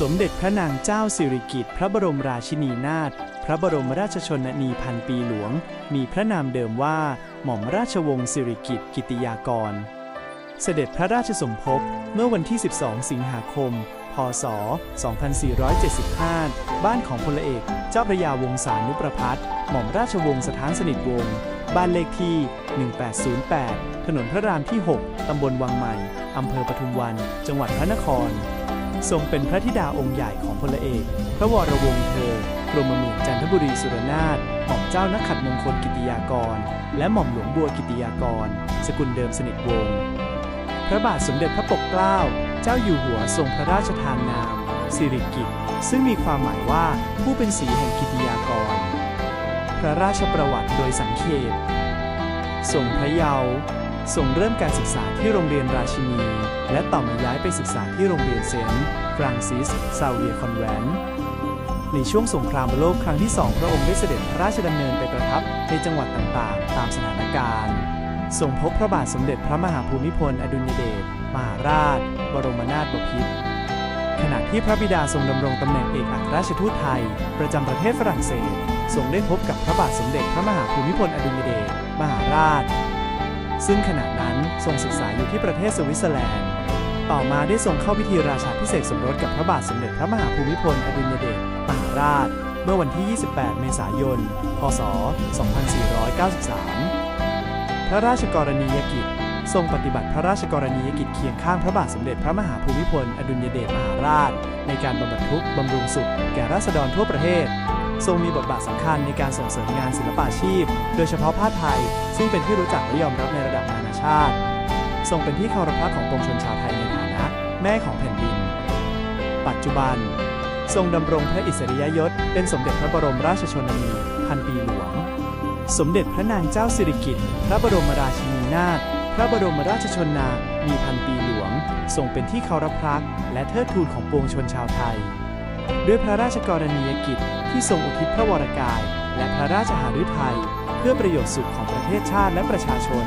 สมเด็จพระนางเจ้าสิริกิติ์พระบรมราชินีนาถ พระบรมราชชนนีพันปีหลวง มีพระนามเดิมว่า หม่อมราชวงศ์สิริกิติ์กิติยากร เสด็จพระราชสมภพเมื่อวันที่ 12 สิงหาคม พศ 2475 บ้านของพลเอก เจ้าพระยาวงศานุประพัฒน์หม่อมราชวงศ์สถานสนิทวงศ์ บ้านเลขที่ 1808 ถนนพระรามที่ 6 ตำบลวังใหม่ อำเภอปทุมวัน จังหวัดพระนคร ทรงเป็นพระธิดาองค์ใหญ่ของพลเอก พระวรวงศ์เธอกรมหมื่นจันทบุรีสุรนาถหม่อมเจ้านักขัดมงคลกิติยากร และหม่อมหลวงบัวกิติยากร สกุลเดิมสนิทวงศ์พระบาทสมเด็จพระปกเกล้า เจ้าอยู่หัวทรงพระราชทานนาม สิริกิติ์ซึ่งมีความหมายว่าผู้เป็นสีแห่งกิติยากร พระราชประวัติโดยสังเขปทรงพระเยาว์ ทรงเริ่มการศึกษาที่โรงเรียนราชินี และต่อมาย้ายไปศึกษาที่โรงเรียนเซนต์ฟรังซิสซาเวียคอนแวนในช่วงสงครามโลกครั้งที่สองพระองค์ได้เสด็จพระราชดำเนินไปประทับในจังหวัดต่างๆ ตามสถานการณ์ทรงพบพระบาทสมเด็จพระมหาภูมิพล อดุลยเดชมหาราช บรมนาถบพิตรขณะที่พระบิดาทรงดำรงตำแหน่งเอกอัครราชทูตไทย ประจำประเทศฝรั่งเศสทรงได้พบกับพระบาทสมเด็จพระมหาภูมิพล อดุลยเดชมหาราช ซึ่งขณะนั้นทรงศึกษาอยู่ที่ประเทศสวิตเซอร์แลนด์ ต่อมาได้ทรงเข้าพิธีราชาพิเศษสมรสกับพระบาทสมเด็จพระมหาภูมิพลอดุลยเดชมหาราช เมื่อวันที่ 28 เมษายน พศ 2493 พระราชกรณียกิจทรงปฏิบัติพระราชกรณียกิจเคียงข้างพระบาทสมเด็จพระมหาภูมิพล อดุลยเดชมหาราช ในการบำบัดทุกข์บำรุงสุข แก่ราษฎรทั่วประเทศ ทรงมีบทบาทสำคัญในการส่งเสริมงานศิลปาชีพ โดยเฉพาะผ้าไทย ซึ่งเป็นที่รู้จักและยอมรับในระดับนานาชาติ ทรงเป็นที่เคารพรักของปวงชนชาวไทยในฐานะ แม่ของแผ่นดิน ปัจจุบัน ทรงดำรงพระอิสริยยศ เป็นสมเด็จพระบรมราชชนนี พันปีหลวง สมเด็จพระนางเจ้าสิริกิติ์พระบรมราชินีนาถพระบรมราชชนนา มีพันปีหลวงทรงเป็นที่เคารพรัก และเทิดทูนของปวงชนชาวไทย ด้วยพระราชกรณียกิจที่ทรงอุทิศพระวรกาย และพระราชหฤทัยเพื่อประโยชน์สุขของประเทศชาติและประชาชน